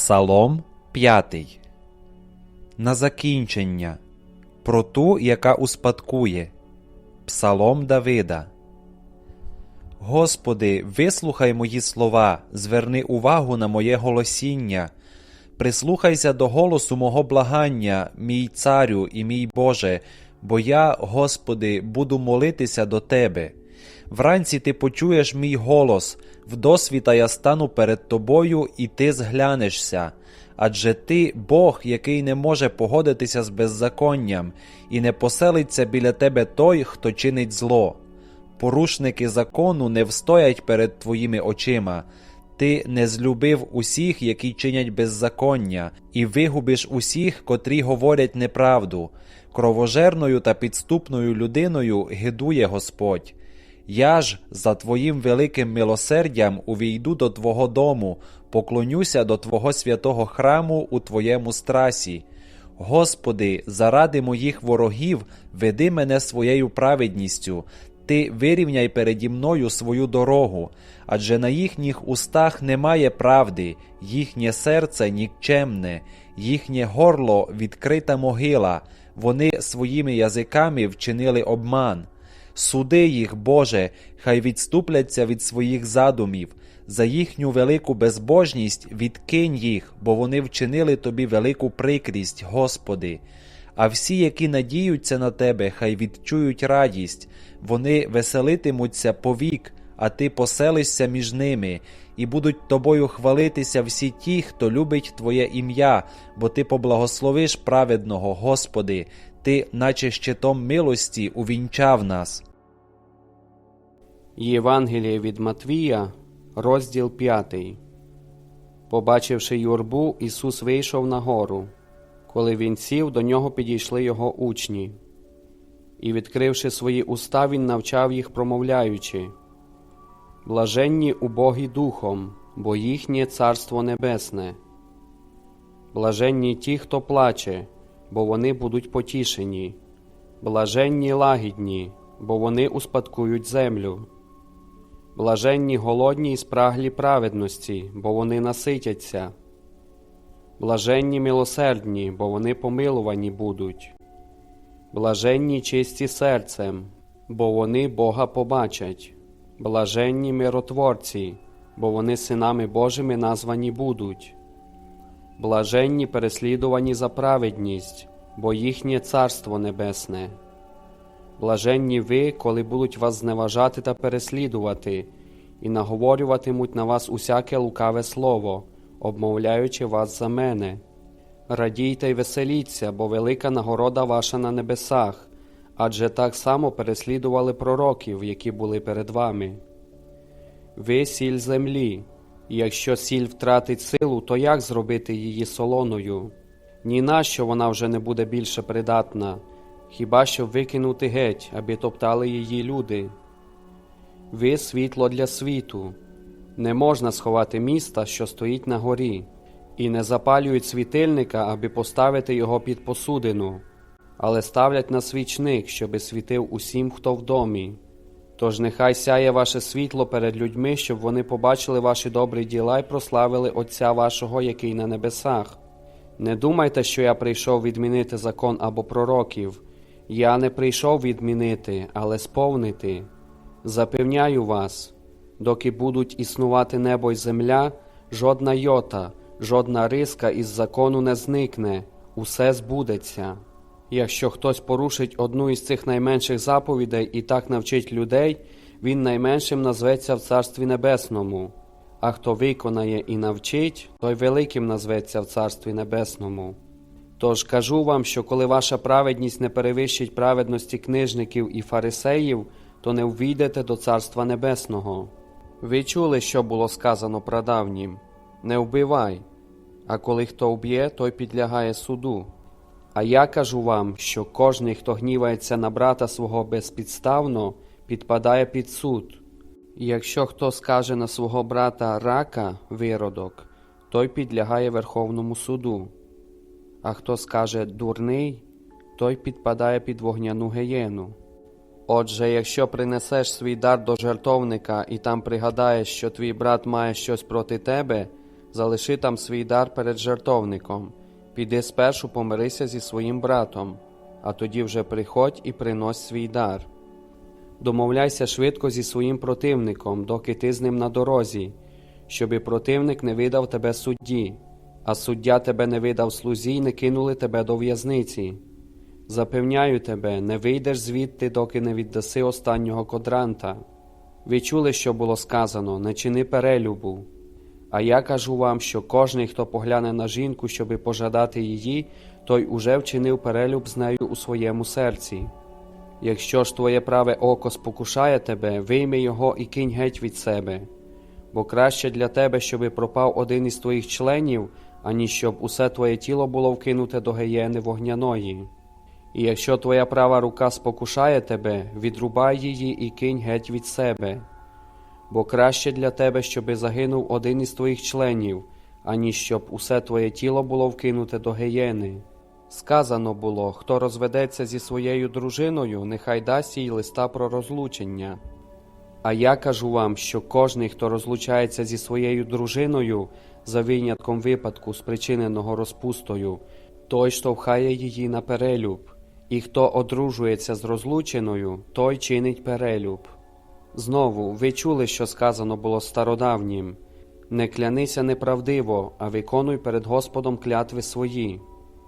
Псалом 5. На закінчення. Про ту, яка успадкує. Псалом Давида. Господи, вислухай мої слова, зверни увагу на моє голосіння. Прислухайся до голосу мого благання, мій царю і мій Боже, бо я, Господи, буду молитися до Тебе. Вранці ти почуєш мій голос, вдосвіта я стану перед тобою, і ти зглянешся. Адже ти Бог, який не може погодитися з беззаконням, і не поселиться біля тебе той, хто чинить зло. Порушники закону не встоять перед твоїми очима. Ти не злюбив усіх, які чинять беззаконня, і вигубиш усіх, котрі говорять неправду. Кровожерною та підступною людиною гидує Господь. Я ж за Твоїм великим милосердям увійду до Твого дому, поклонюся до Твого святого храму у Твоєму страсі. Господи, заради моїх ворогів веди мене своєю праведністю, Ти вирівняй переді мною свою дорогу, адже на їхніх устах немає правди, їхнє серце нікчемне, їхнє горло відкрита могила, вони своїми язиками вчинили обман. Суди їх, Боже, хай відступляться від своїх задумів, за їхню велику безбожність відкинь їх, бо вони вчинили тобі велику прикрість, Господи. А всі, які надіються на Тебе, хай відчують радість, вони веселитимуться повік, а ти поселишся між ними, і будуть тобою хвалитися всі ті, хто любить Твоє ім'я, бо Ти поблагословиш праведного, Господи, Ти, наче щитом милості, увінчав нас. Євангеліє від Матвія, розділ 5. Побачивши юрбу, Ісус вийшов на гору. Коли він сів, до нього підійшли його учні. І, відкривши свої уста, він навчав їх, промовляючи Блаженні убогі духом, бо їхнє царство небесне. Блаженні ті, хто плаче, бо вони будуть потішені. Блаженні лагідні, бо вони успадкують землю. Блаженні голодні і спраглі праведності, бо вони наситяться. Блаженні милосердні, бо вони помилувані будуть. Блаженні чисті серцем, бо вони Бога побачать. Блаженні миротворці, бо вони синами Божими названі будуть. Блаженні переслідувані за праведність, бо їхнє царство небесне. Блаженні ви, коли будуть вас зневажати та переслідувати, і наговорюватимуть на вас усяке лукаве слово, обмовляючи вас за мене. Радійте й веселіться, бо велика нагорода ваша на небесах, адже так само переслідували пророків, які були перед вами. Ви сіль землі, якщо сіль втратить силу, то як зробити її солоною? Ні на що вона вже не буде більше придатна, хіба що викинути геть, аби топтали її люди. Ви світло для світу. Не можна сховати міста, що стоїть на горі, і не запалюють світильника, аби поставити його під посудину, але ставлять на свічник, щоби світив усім, хто в домі. Тож нехай сяє ваше світло перед людьми, щоб вони побачили ваші добрі діла і прославили Отця вашого, який на небесах. Не думайте, що я прийшов відмінити закон або пророків. Я не прийшов відмінити, але сповнити. Запевняю вас, доки будуть існувати небо й земля, жодна йота, жодна риска із закону не зникне, усе збудеться. Якщо хтось порушить одну із цих найменших заповідей і так навчить людей, він найменшим назветься в Царстві Небесному, а хто виконає і навчить, той великим назветься в Царстві Небесному. Тож кажу вам, що коли ваша праведність не перевищить праведності книжників і фарисеїв, то не ввійдете до Царства Небесного. Ви чули, що було сказано прадавнім не вбивай, а коли хто вб'є, той підлягає суду. А я кажу вам, що кожний, хто гнівається на брата свого безпідставно, підпадає під суд. І якщо хто скаже на свого брата рака виродок, той підлягає Верховному суду. А хто скаже дурний, той підпадає під вогняну геєну. Отже, якщо принесеш свій дар до жертовника і там пригадаєш, що твій брат має щось проти тебе, залиши там свій дар перед жертовником, піди спершу помирися зі своїм братом, а тоді вже приходь і принось свій дар. Домовляйся швидко зі своїм противником, доки ти з ним на дорозі, щоби противник не видав тебе судді, а суддя тебе не видав слузі й не кинули тебе до в'язниці. Запевняю тебе, не вийдеш звідти, доки не віддаси останнього кодранта. Ви чули, що було сказано, не чини перелюбу. А я кажу вам, що кожний, хто погляне на жінку, щоби пожадати її, той уже вчинив перелюб з нею у своєму серці. Якщо ж твоє праве око спокушає тебе, вийми його і кинь геть від себе, бо краще для тебе, щоби пропав один із твоїх членів, аніж щоб усе твоє тіло було вкинуте до гієни вогняної. І якщо твоя права рука спокушає тебе, відрубай її і кинь геть від себе. Бо краще для тебе, щоби загинув один із твоїх членів, аніж щоб усе твоє тіло було вкинуте до гієни. Сказано було, хто розведеться зі своєю дружиною, нехай дасть їй листа про розлучення. А я кажу вам, що кожний, хто розлучається зі своєю дружиною, за винятком випадку, спричиненого розпустою, той штовхає її на перелюб, і хто одружується з розлученою, той чинить перелюб. Знову, ви чули, що сказано було стародавнім не клянися неправдиво, а виконуй перед Господом клятви свої.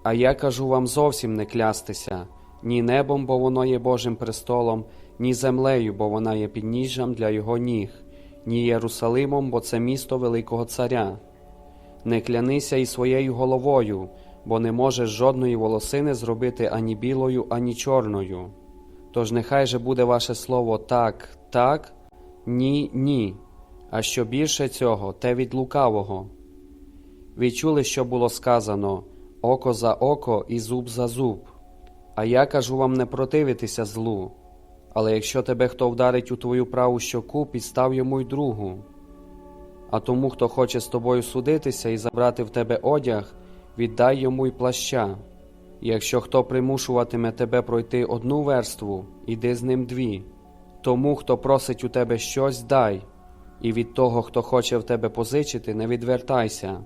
А я кажу вам зовсім не клястися ні небом, бо воно є Божим престолом, ні землею, бо вона є підніжжям для його ніг, ні Єрусалимом, бо це місто Великого Царя. Не клянися і своєю головою, бо не можеш жодної волосини зробити ані білою, ані чорною. Тож нехай же буде ваше слово так, так, ні, ні, а що більше цього, те від лукавого. Ви чули, що було сказано око за око і зуб за зуб. А я кажу вам не противитися злу. Але якщо тебе хто вдарить у твою праву щоку, підстав йому й другу. А тому, хто хоче з тобою судитися і забрати в тебе одяг, віддай йому й плаща. І якщо хто примушуватиме тебе пройти одну верству, іди з ним дві. Тому, хто просить у тебе щось, дай, і від того, хто хоче в тебе позичити, не відвертайся.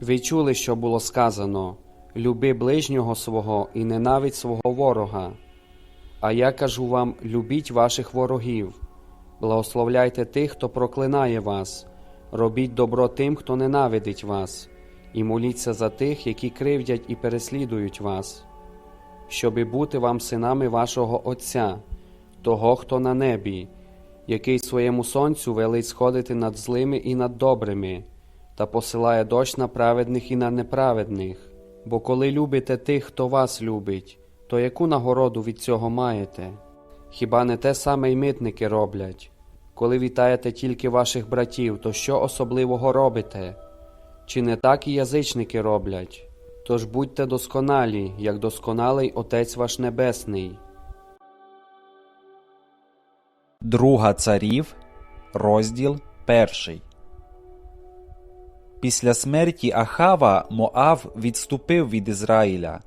Ви чули, що було сказано? Люби ближнього свого і ненавидь свого ворога. А я кажу вам: любіть ваших ворогів, благословляйте тих, хто проклинає вас, робіть добро тим, хто ненавидить вас, і моліться за тих, які кривдять і переслідують вас, щоби бути вам синами вашого Отця, того, хто на небі, який своєму сонцю велить сходити над злими і над добрими, та посилає дощ на праведних і на неправедних. Бо коли любите тих, хто вас любить, то яку нагороду від цього маєте? Хіба не те саме й митники роблять? Коли вітаєте тільки ваших братів, то що особливого робите? Чи не так і язичники роблять? Тож будьте досконалі, як досконалий Отець ваш Небесний. Друга царів, розділ перший. Після смерті Ахава Моав відступив від Ізраїля.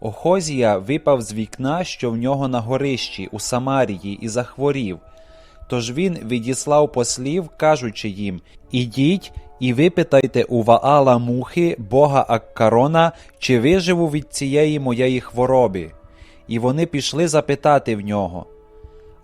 Охозія випав з вікна, що в нього на горищі у Самарії, і захворів. Тож він відіслав послів, кажучи їм: Ідіть і випитайте у Ваала мухи, бога Аккарона, чи виживу від цієї моєї хвороби. І вони пішли запитати в нього.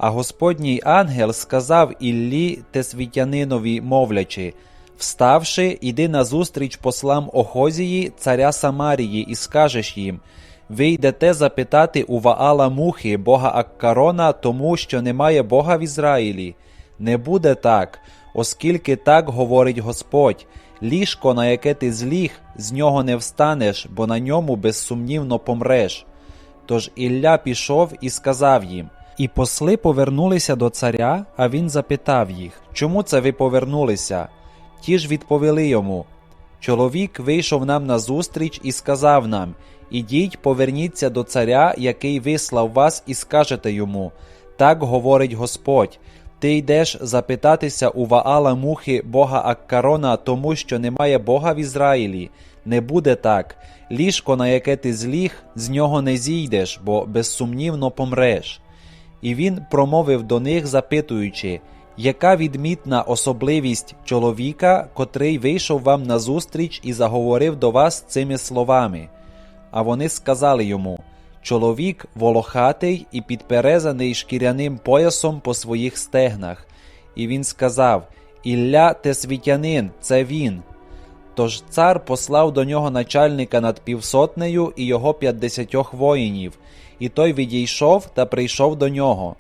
А Господній ангел сказав Іллі Тесвітянинові, мовлячи: Вставши, іди назустріч послам Охозії, царя Самарії, і скажеш їм: Ви йдете запитати у Ваала мухи, бога Аккарона, тому що немає Бога в Ізраїлі. Не буде так, оскільки так говорить Господь. Ліжко, на яке ти зліг, з нього не встанеш, бо на ньому безсумнівно помреш. Тож Ілля пішов і сказав їм. І посли повернулися до царя, а він запитав їх, чому це ви повернулися? Ті ж відповіли йому Чоловік вийшов нам назустріч і сказав нам Ідіть, поверніться до царя, який вислав вас, і скажете йому Так говорить Господь. Ти йдеш запитатися у Ваала мухи Бога Аккарона, тому що немає Бога в Ізраїлі. Не буде так. Ліжко, на яке ти зліг, з нього не зійдеш, бо безсумнівно помреш. І він промовив до них, запитуючи Яка відмітна особливість чоловіка, котрий вийшов вам назустріч і заговорив до вас цими словами? А вони сказали йому: Чоловік волохатий і підперезаний шкіряним поясом по своїх стегнах. І він сказав: Ілля Тесвітянин, це він. Тож цар послав до нього начальника над півсотнею і його п'ятдесятьох воїнів, і той відійшов та прийшов до нього.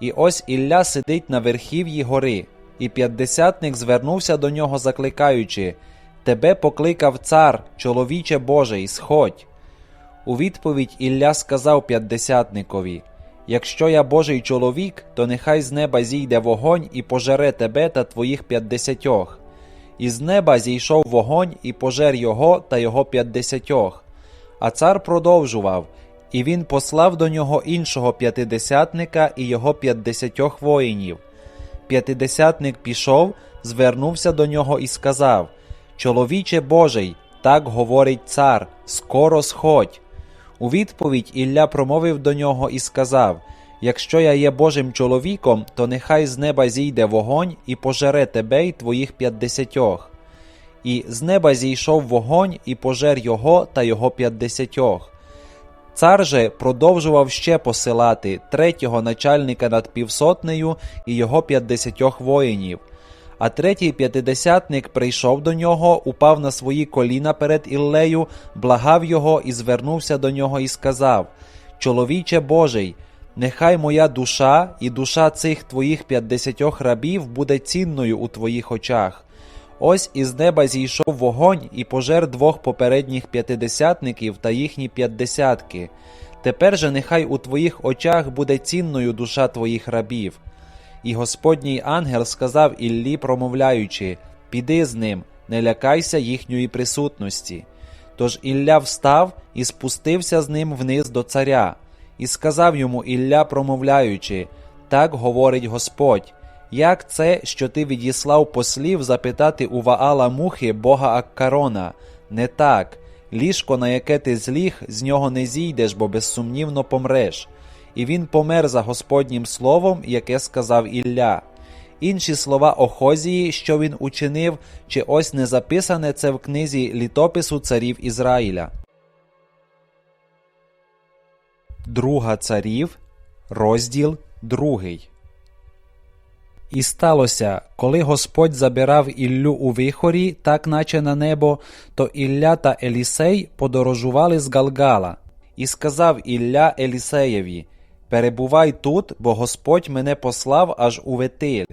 І ось Ілля сидить на верхів'ї гори, і п'ятдесятник звернувся до нього, закликаючи Тебе покликав цар, чоловіче Божий, сходь. У відповідь Ілля сказав п'ятдесятникові Якщо я Божий чоловік, то нехай з неба зійде вогонь і пожере тебе та твоїх п'ятдесятьох. І з неба зійшов вогонь і пожер його та його п'ятдесятьох. А цар продовжував, і він послав до нього іншого п'ятидесятника і його п'ятдесятьох воїнів. П'ятидесятник пішов, звернувся до нього і сказав: Чоловіче Божий, так говорить цар, скоро сходь. У відповідь Ілля промовив до нього і сказав: Якщо я є Божим чоловіком, то нехай з неба зійде вогонь і пожере тебе й твоїх п'ятдесятьох. І з неба зійшов вогонь і пожер його та його п'ятдесятьох. Цар же продовжував ще посилати третього начальника над півсотнею і його п'ятдесятьох воїнів. А третій п'ятидесятник прийшов до нього, упав на свої коліна перед Іллею, благав його і звернувся до нього і сказав: Чоловіче Божий, нехай моя душа і душа цих твоїх п'ятдесятьох рабів буде цінною у твоїх очах. Ось із неба зійшов вогонь і пожер двох попередніх п'ятидесятників та їхні п'ятдесятки. Тепер же нехай у твоїх очах буде цінною душа твоїх рабів. І Господній ангел сказав Іллі, промовляючи: Піди з ним, не лякайся їхньої присутності. Тож Ілля встав і спустився з ним вниз до царя, і сказав йому Ілля, промовляючи: Так говорить Господь. Як це, що ти відіслав послів запитати у Ваала мухи Бога Аккарона? Не так. Ліжко, на яке ти зліг, з нього не зійдеш, бо безсумнівно помреш. І він помер за Господнім словом, яке сказав Ілля. Інші слова Охозії, що він учинив, чи ось не записане це в книзі літопису царів Ізраїля. Друга царів, розділ другий. І сталося, коли Господь забирав Іллю у вихорі, так наче на небо, то Ілля та Елісей подорожували з Галгала. І сказав Ілля Елісеєві: Перебувай тут, бо Господь мене послав аж у Ветиль.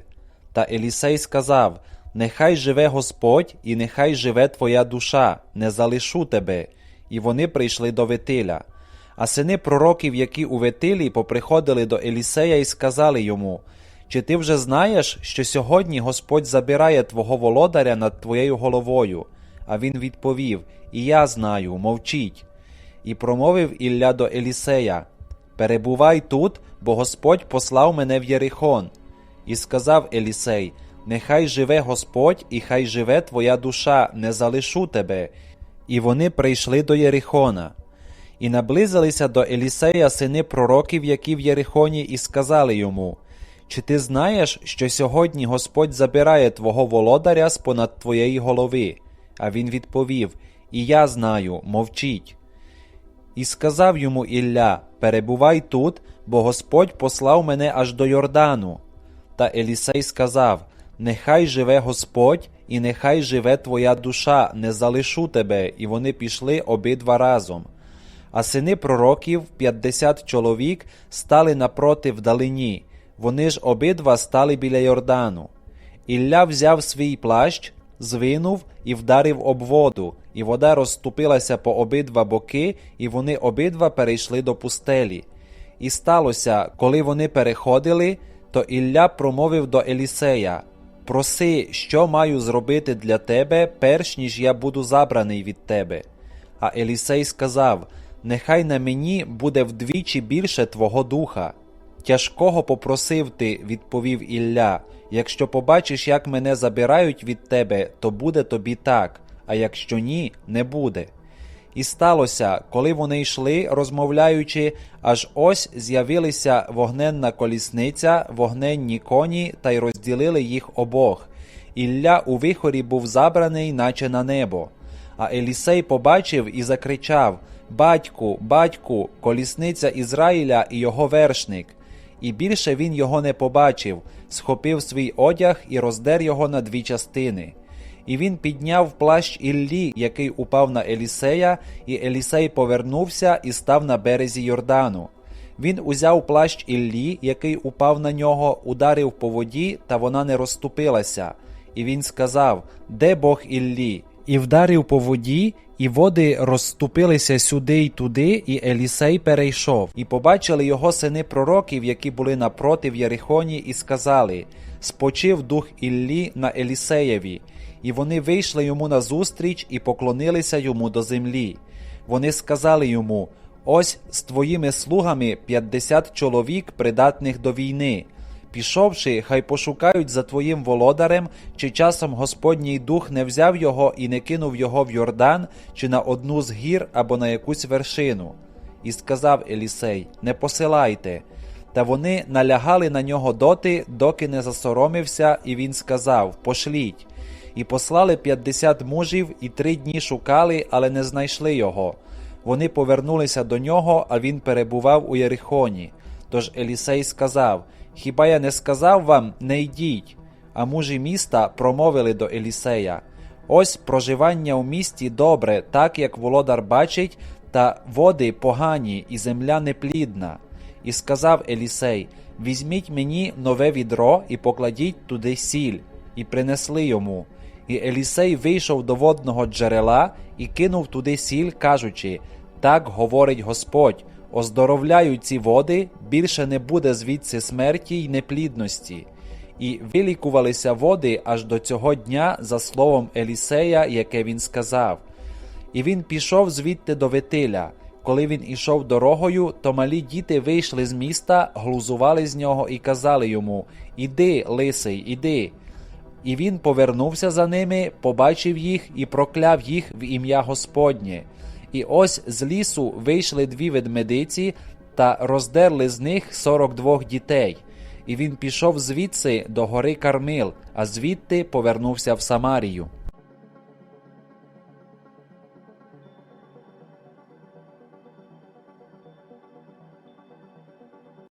Та Елісей сказав: Нехай живе Господь, і нехай живе твоя душа, не залишу тебе. І вони прийшли до Ветиля. А сини пророків, які у Ветилі, поприходили до Елісея і сказали йому: Чи ти вже знаєш, що сьогодні Господь забирає твого володаря над твоєю головою? А він відповів: І я знаю, мовчіть. І промовив Ілля до Елісея: Перебувай тут, бо Господь послав мене в Єрихон. І сказав Елісей: Нехай живе Господь, і хай живе твоя душа, не залишу тебе. І вони прийшли до Єрихона. І наблизилися до Елісея сини пророків, які в Єрихоні, і сказали йому: Чи ти знаєш, що сьогодні Господь забирає твого володаря з понад твоєї голови? А він відповів: І я знаю, мовчіть. І сказав йому Ілля: Перебувай тут, бо Господь послав мене аж до Йордану. Та Елісей сказав: Нехай живе Господь, і нехай живе твоя душа, не залишу тебе. І вони пішли обидва разом. А сини пророків, п'ятдесят чоловік, стали напроти вдалині. Вони ж обидва стали біля Йордану. Ілля взяв свій плащ, звинув і вдарив об воду, і вода розступилася по обидва боки, і вони обидва перейшли до пустелі. І сталося, коли вони переходили, то Ілля промовив до Елісея: Проси, що маю зробити для тебе, перш ніж я буду забраний від тебе. А Елісей сказав: Нехай на мені буде вдвічі більше твого духа. Тяжкого попросив ти, відповів Ілля. Якщо побачиш, як мене забирають від тебе, то буде тобі так, а якщо ні, не буде. І сталося, коли вони йшли, розмовляючи, аж ось з'явилися вогненна колісниця, вогненні коні, та й розділили їх обох. Ілля у вихорі був забраний, наче на небо. А Елісей побачив і закричав: Батьку, батьку, колісниця Ізраїля і його вершник. І більше він його не побачив, схопив свій одяг і роздер його на дві частини. І він підняв плащ Іллі, який упав на Елісея, і Елісей повернувся і став на березі Йордану. Він узяв плащ Іллі, який упав на нього, ударив по воді, та вона не розступилася. І він сказав: Де Бог Іллі? І вдарив по воді, і води розступилися сюди й туди, і Елісей перейшов. І побачили його сини пророків, які були напроти в Єрихоні, і сказали: Спочив дух Іллі на Елісеєві. І вони вийшли йому назустріч і поклонилися йому до землі. Вони сказали йому: Ось з твоїми слугами п'ятдесят чоловік, придатних до війни. Пішовши, хай пошукають за твоїм володарем, чи часом Господній дух не взяв його і не кинув його в Йордан, чи на одну з гір або на якусь вершину. І сказав Елісей: Не посилайте. Та вони налягали на нього доти, доки не засоромився, і він сказав: Пошліть. І послали п'ятдесят мужів, і три дні шукали, але не знайшли його. Вони повернулися до нього, а він перебував у Єрихоні. Тож Елісей сказав: Хіба я не сказав вам, не йдіть? А мужі міста промовили до Елісея: Ось проживання у місті добре, так як володар бачить, та води погані, і земля неплідна. І сказав Елісей: Візьміть мені нове відро і покладіть туди сіль, і принесли йому. І Елісей вийшов до водного джерела і кинув туди сіль, кажучи: Так говорить Господь: оздоровляю ці води, більше не буде звідси смерті й неплідності. І вилікувалися води аж до цього дня за словом Елісея, яке він сказав. І він пішов звідти до Витиля. Коли він ішов дорогою, то малі діти вийшли з міста, глузували з нього і казали йому: Іди, лисий, іди. І він повернувся за ними, побачив їх і прокляв їх в ім'я Господнє. І ось з лісу вийшли дві ведмедиці та роздерли з них сорок двох дітей. І він пішов звідси до гори Кармил, а звідти повернувся в Самарію.